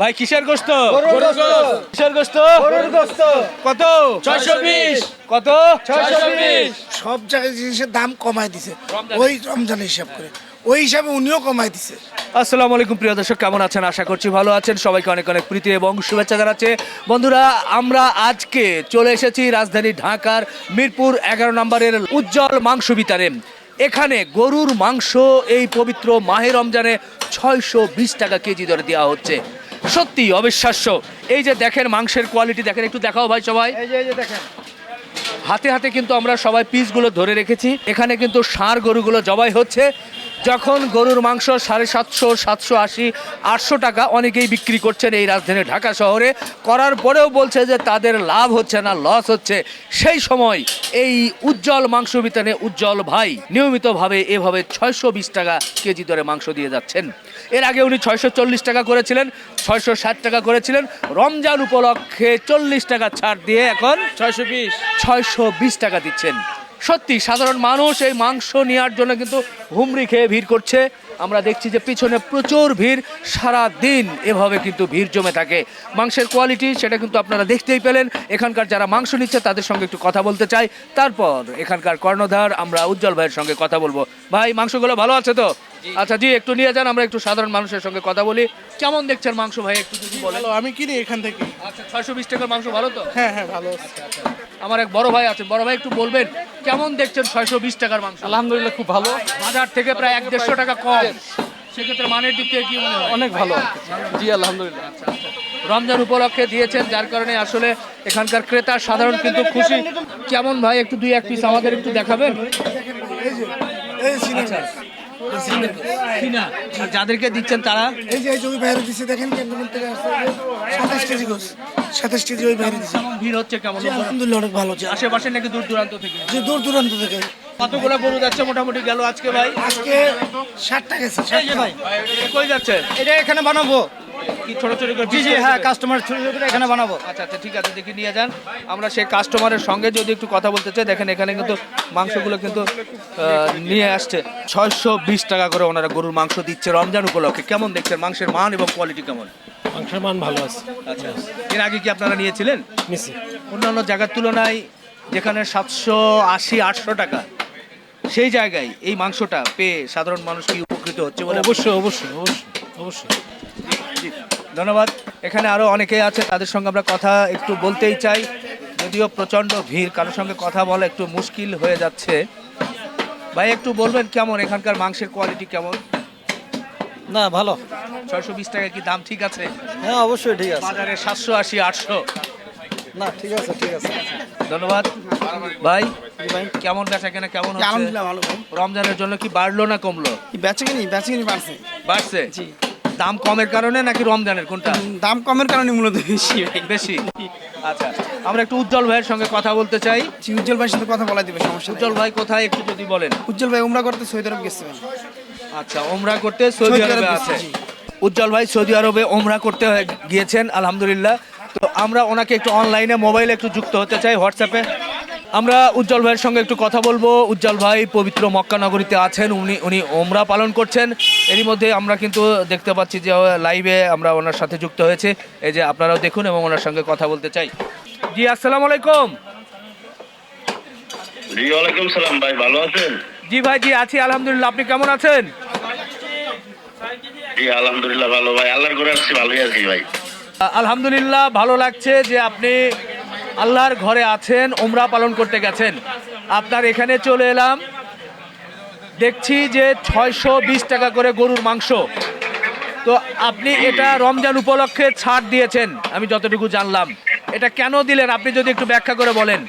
ভাই কিসের গোস্ত। কিসের গোস্ত কত? 620 কত? 620 সব জায়গায় জিনিসের দাম কমায় দিছে। ওই রমজান হিসাব করে। ওই হিসাবে উনিও কমায় দিছে। আসসালামু আলাইকুম প্রিয় দর্শক কেমন আছেন? আশা করছি ভালো আছেন। সবাইকে অনেক অনেক প্রীতি এবং শুভেচ্ছা জানাচ্ছে। বন্ধুরা আমরা আজকে চলে এসেছি রাজধানী ঢাকার মিরপুর এগারো নম্বরের উজ্জ্বল মাংস বিতারে এখানে গরুর মাংস এই পবিত্র মাহে রমজানে ছয়শো বিশ টাকা কেজি দরে দেওয়া হচ্ছে। সত্যি অবিশ্বাস্য। এই যে দেখেন মাংসের কোয়ালিটি দেখেন একটু দেখাও ভাই সবাই। হাতে হাতে কিন্তু আমরা সবাই পিসগুলো ধরে রেখেছি। এখানে কিন্তু ষাঁড় গরুগুলো জবাই হচ্ছে। যখন গরুর মাংস সাড়ে সাতশো সাতশো আশি আটশো টাকা অনেকেই বিক্রি করছেন এই রাজধানী ঢাকা শহরে। করার পরেও বলছে যে তাদের লাভ হচ্ছে না লস হচ্ছে। সেই সময় এই উজ্জ্বল মাংস বিতানে উজ্জ্বল ভাই নিয়মিতভাবে এভাবে ছয়শো বিশ টাকা কেজি দরে মাংস দিয়ে যাচ্ছেন। এর আগে উনি ছয়শো চল্লিশ টাকা করেছিলেন ছয়শো ষাট টাকা করেছিলেন। রমজান উপলক্ষে চল্লিশ টাকা ছাড় দিয়ে এখন ছয়শো বিশ। ছয়শো বিশ টাকা দিচ্ছেন। সত্যি সাধারণ মানুষ এই মাংস নেওয়ার জন্য কিন্তু হুমড়ি খেয়ে ভিড় করছে। আমরা দেখছি যে পিছনে প্রচুর ভিড় সারা দিন এভাবে কিন্তু ভিড় জমে থাকে। মাংসের কোয়ালিটি সেটা কিন্তু আপনারা দেখতেই পেলেন। এখানকার যারা মাংস নিচ্ছে তাদের সঙ্গে একটু কথা বলতে চাই। তারপর এখানকার কর্ণধার আমরা উজ্জ্বল ভাইয়ের সঙ্গে কথা বলব। ভাই মাংসগুলো ভালো আছে তো? আচ্ছা জি একটু নিয়ে যান আমরা একটু সাধারণ মানুষের সঙ্গে কথা বলি। কেমন দেখছেন মাংস ভাই একটু যদি বলেন? আমি কিনি এখান থেকে আচ্ছা ছয়শো বিশ টাকার মাংস ভালো তো? হ্যাঁ হ্যাঁ ভালো। আমার এক বড় ভাই আছে বড় ভাই একটু বলবেন? কেমন দেখছেন ছয়শো বিশ টাকার মাংস? আলহামদুলিল্লাহ খুব ভালো। বাজার থেকে প্রায় এক দেড়শো টাকা কম। সেক্ষেত্রে মানের দিক থেকে কি মনে হয়? অনেক ভালো। জি আলহামদুলিল্লাহ। রমজান উপলক্ষে দিয়েছেন যার কারণে আসলে এখানকার ক্রেতা সাধারণ কিন্তু খুশি। কেমন ভাই একটু দুই এক পিস আমাদের একটু দেখাবেন? এই যে এই সিনেমা কিনা আর যাদেরকে দিচ্ছেন তারা? এই যে বাইরে দেখেন ক্যান্টনমেন্ট থেকে আসছে। সাতাশ কেজি গোস। সাতাশ কেজি ওই বাইরে দিছে। ভিড় হচ্ছে কেমন আলহামদুলিল্লাহ অনেক ভালো যে আশেপাশে নাকি দূর দূরান্ত থেকে? যে দূর দূরান্ত থেকে। কতগুলো গরু যাচ্ছে মোটামুটি গেল আজকে ভাই? আজকে ষাটটা গেছে ষাটটা। ভাই কই যাচ্ছে? এটা এখানে বানাবো। কি ছোট ছোট করে জি জি হ্যাঁ কাস্টমার ছোট ছোট করে এখানে বানাবো। আচ্ছা আচ্ছা ঠিক আছে দেখি নিয়ে যান। আমরা সেই কাস্টমারের সঙ্গে যদি একটু কথা বলতে চাই দেখেন এখানে কিন্তু মাংসগুলো কিন্তু আহ, নিয়ে আসছে। ছয়শো বিশ টাকা করে ওনারা গরুর মাংস দিচ্ছে রমজান উপলক্ষে। কেমন দেখছেন? মাংসের মান এবং কোয়ালিটি কেমন? মাংসের মান ভালো আছে। আচ্ছা। এর আগে কি আপনারা নিয়েছিলেন? নিছি অন্যান্য জায়গার তুলনায় যেখানে সাতশো আশি আটশো টাকা সেই জায়গায় এই মাংসটা পেয়ে সাধারণ মানুষ কি উপকৃত হচ্ছে বলে অবশ্যই অবশ্যই অবশ্যই অবশ্যই। ধন্যবাদ। এখানে আরও অনেকে আছে তাদের সঙ্গে আমরা কথা একটু বলতেই চাই। যদিও প্রচণ্ড ভিড় কারোর সঙ্গে কথা বলা একটু মুশকিল হয়ে যাচ্ছে। ভাই একটু বলবেন কেমন? এখানকার মাংসের কোয়ালিটি কেমন? না ভালো। ছয়শো বিশ টাকা কি দাম ঠিক আছে? হ্যাঁ অবশ্যই ঠিক আছে। বাজারে সাতশো আশি আটশো। না ঠিক আছে ঠিক আছে। ধন্যবাদ। ভাই কেমন বেচা কেনা কেমন হচ্ছে? আলহামদুলিল্লাহ ভালো রমজানের জন্য কি বাড়লো না কমলো? বেচে কিনি বেচে কিনি বাড়ছে। বাড়ছে? জি। দাম কমের কারণে নাকি রমজানের কোনটা? দাম কমের কারণে মূলত বেশি বেশি? আচ্ছা আমরা একটু উজ্জ্বল ভাইয়ের সঙ্গে কথা বলতে চাই। উজ্জ্বল ভাইয়ের সাথে কথা বলা দিবে সমস্যা উজ্জ্বল ভাই কোথায় একটু যদি বলেন। উজ্জ্বল ভাই উমরা করতে সৌদি আরব গেছে ভাই। আচ্ছা ওমরা করতে সৌদি আরবে আছে। উজ্জ্বল ভাই সৌদি আরবে ওমরা করতে হয়ে গিয়েছেন আলহামদুলিল্লাহ। তো আমরা ওনাকে একটু অনলাইনে মোবাইলে একটু যুক্ত হতে চাই হোয়াটসঅ্যাপে আমরা উজ্জ্বল ভাইয়ের সঙ্গে একটু কথা বলব। উজ্জ্বল ভাই পবিত্র মক্কা নগরীতে আছেন উনি উনি ওমরা পালন করছেন। এরই মধ্যে আমরা কিন্তু দেখতে পাচ্ছি যে লাইভে আমরা ওনার সাথে যুক্ত হয়েছে। এই যে আপনারাও দেখুন এবং ওনার সঙ্গে কথা বলতে চাই। জি আসসালামু আলাইকুম। জি ওয়ালাইকুম সালাম ভাই ভালো আছেন? জি ভাই জি আছি আলহামদুলিল্লাহ। আপনি কেমন আছেন? জি আলহামদুলিল্লাহ ভালো ভাই। আল্লাহর করে আসছি ভালোই আছি ভাই। আলহামদুলিল্লাহ ভালো লাগছে যে আপনি আল্লাহর ঘরে আছেন ওমরা পালন করতে গেছেন। আপনার এখানে চলে এলাম। দেখছি যে ছয়শো বিশ টাকা করে গরুর মাংস। তো আপনি এটা রমজান উপলক্ষে ছাড় দিয়েছেন আমি যতটুকু জানলাম। এটা কেন দিলেন? আপনি যদি একটু ব্যাখ্যা করে বলেন।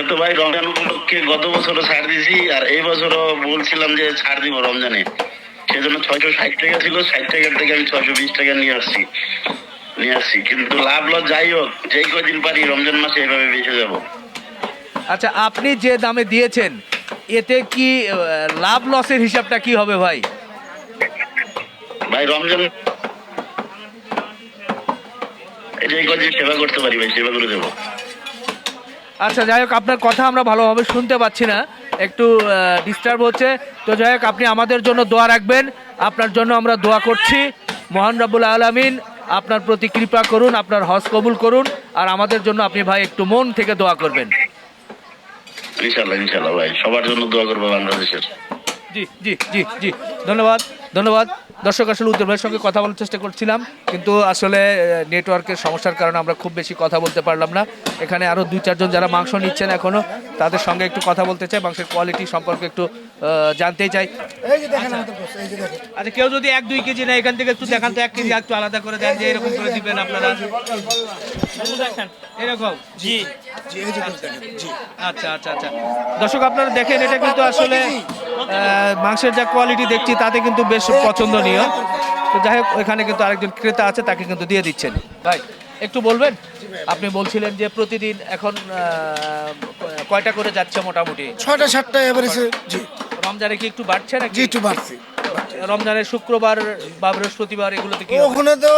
এটা তো ভাই রমজান উপলক্ষে গত বছরও ছাড় দিয়েছি আর এই বছরও বলছিলাম যে ছাড় দিব রমজানে। সেজন্য ছয়শো ষাট টাকা ছিল ষাট টাকার থেকে আমি ছয়শো বিশ টাকা নিয়ে আসছি। নিয়ে আসছি কিন্তু লাভ লস যাই হোক যেই কদিন পারি রমজান মাসে এভাবে বেঁচে যাব। আচ্ছা আপনি যে দামে দিয়েছেন এতে কি লাভ লসের হিসাবটা কি হবে ভাই? ভাই রমজান যেই কদিন সেবা করতে পারি ভাই সেবা করে দেবো। আচ্ছা যাই হোক আপনার কথা আমরা ভালোভাবে শুনতে পাচ্ছি না। একটু ডিস্টার্ব হচ্ছে। তো যাই হোক আপনি আমাদের জন্য দোয়া রাখবেন। আপনার জন্য আমরা দোয়া করছি। মহান রাব্বুল আলামিন আপনার প্রতি কৃপা করুন আপনার হজ কবুল করুন। আর আমাদের জন্য আপনি ভাই একটু মন থেকে দোয়া করবেন। ইনশাল্লাহ ইনশাল্লাহ ভাই সবার জন্য দোয়া করব বাংলাদেশের। জি জি জি জি ধন্যবাদ। ধন্যবাদ। দর্শক, আসলে উত্তর ভাইয়ের সঙ্গে কথা বলার চেষ্টা করছিলাম, কিন্তু আসলে নেটওয়ার্কের সমস্যার কারণে আমরা খুব বেশি কথা বলতে পারলাম না। এখানে আরও দুই চারজন যারা মাংস নিচ্ছেন এখনও তাদের সঙ্গে একটু কথা বলতে চাই, মাংসের কোয়ালিটি সম্পর্কে একটু আহ, জানতেই চাই। আচ্ছা কেউ যদি এক দুই কেজি নেয় এখান থেকে একটু দেখান তো এক কেজি একটু আলাদা করে দেন যে এরকম করে দিবেন আপনারা। এরকম? জি আচ্ছা আচ্ছা আচ্ছা। দর্শক আপনারা দেখেন এটা কিন্তু আসলে মাংসের যা কোয়ালিটি দেখছি তাতে কিন্তু বেশ পছন্দনীয়। তো যাই হোক ওইখানে কিন্তু আরেকজন ক্রেতা আছে তাকে কিন্তু দিয়ে দিচ্ছেন। ভাই একটু বলবেন? আপনি বলছিলেন যে প্রতিদিন এখন কয়টা করে যাচ্ছে মোটামুটি? ছয়টা সাতটা এভারেজে জি। রমজানে কি একটু বাড়ছে নাকি? একটু বাড়ছে। রমজানের শুক্রবার বা বৃহস্পতিবার এগুলোতে কি ওখানে তো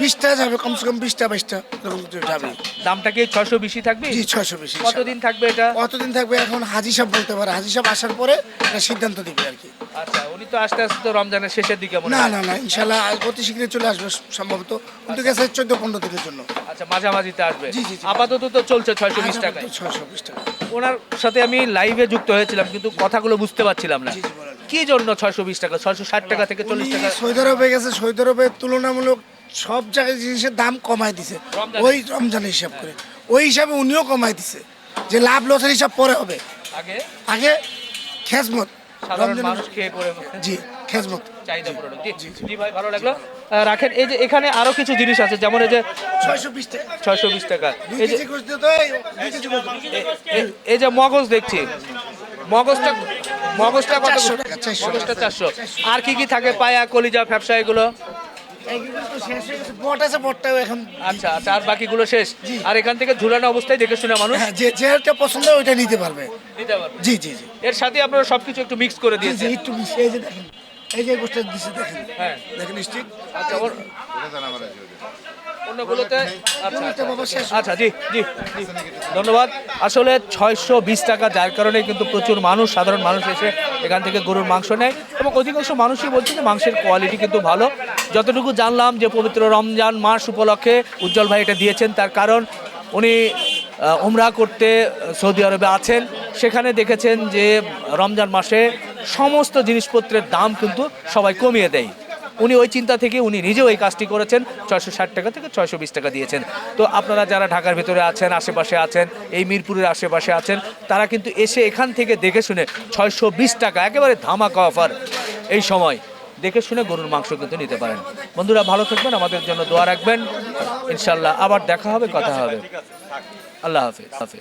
বিশটা যাবে কমসে কম বিশটা বাইশটা এরকম তো যাবে। দামটা কি ছয়শো বেশি থাকবে? জি ছয়শো বেশি কতদিন থাকবে এটা? কতদিন থাকবে এখন হাজি সাহেব বলতে পারে। হাজি সাহেব আসার পরে একটা সিদ্ধান্ত দিবে আর কি। আচ্ছা উনি তো আস্তে আস্তে তো রমজানের শেষের দিকে মনে না হয়। না না ইনশাল্লাহ অতি শীঘ্রই চলে আসবে সম্ভবত। কিন্তু গেছে চোদ্দ পনেরো দিনের জন্য। আচ্ছা মাঝামাঝিতে আসবে। জি, জি, জি। আপাতত তো চলছে ছয়শো বিশ টাকায়। ছয়শো বিশ টাকা। ওনার সাথে আমি লাইভে যুক্ত হয়েছিলাম কিন্তু কথাগুলো বুঝতে পারছিলাম না। জি, জি, বলেন। কি জন্য ছয়শো বিশ টাকা ছয়শো ষাট টাকা থেকে চল্লিশ টাকা? সৌদি আরবে গেছে সৌদি আরবে তুলনামূলক সব জায়গায় জিনিসের দাম কমায় দিছে। ওই রমজানের হিসাব করে। ওই হিসাবে উনিও কমায় দিছে যে লাভ লসের হিসাব পরে হবে। আগে? আগে পড়ে জি খেজমত। জি। জি ভাই ভালো লাগল। রাখেন এই যে এখানে আরও কিছু জিনিস আছে যেমন এই যে ছয়শো বিশ টাকা। ছয়শো বিশ টাকা। যে এই যে মগজ দেখছি। মগজটা মগজটা কত? 400 টাকা, 400 মগজটা চারশো। আর কি কি থাকে পায়া কলিজা ব্যবসা এগুলো? এইগুলো তো শেষ হয়ে গেছে। বট আছে বটটাও এখন। আচ্ছা আচ্ছা আর বাকিগুলো শেষ? আর এখান থেকে ঝুলানো অবস্থায় দেখে শুনে মানুষ? হ্যাঁ যে যেটা পছন্দ ওইটা নিতে পারবে। নিতে পারবে। জি জি জি। এর সাথে আপনারা সবকিছু একটু মিক্স করে দিয়েছেন। একটু বেশি। এই যে দেখেন এই যে গোষ্ঠটা দিচ্ছে দেখেন। হ্যাঁ। দেখেন স্টিক আচ্ছা ওর আচ্ছা আচ্ছা, আচ্ছা জি জি ধন্যবাদ। আসলে ছয়শো বিশ টাকা যার কারণে কিন্তু প্রচুর মানুষ সাধারণ মানুষ এসে এখান থেকে গরুর মাংস নেয় এবং অধিকাংশ মানুষই বলছে যে মাংসের কোয়ালিটি কিন্তু ভালো। যতটুকু জানলাম যে পবিত্র রমজান মাস উপলক্ষে উজ্জ্বল ভাই এটা দিয়েছেন তার কারণ উনি উমরা করতে সৌদি আরবে আছেন। সেখানে দেখেছেন যে রমজান মাসে সমস্ত জিনিসপত্রের দাম কিন্তু সবাই কমিয়ে দেয়। উনি ওই চিন্তা থেকে উনি নিজেও এই কাজটি করেছেন, ছয়শো ষাট টাকা থেকে ছয়শো বিশ টাকা দিয়েছেন। তো আপনারা যারা ঢাকার ভেতরে আছেন, আশেপাশে আছেন, এই মিরপুরের আশেপাশে আছেন, তারা কিন্তু এসে এখান থেকে দেখে শুনে ছয়শো বিশ টাকা, একেবারে ধামাকা অফার এই সময়। দেখে শুনে গরুর মাংস কিন্তু নিতে পারেন। বন্ধুরা, ভালো থাকবেন, আমাদের জন্য দোয়া রাখবেন। ইনশাল্লাহ আবার দেখা হবে, কথা হবে। আল্লাহ হাফিজ হাফিজ।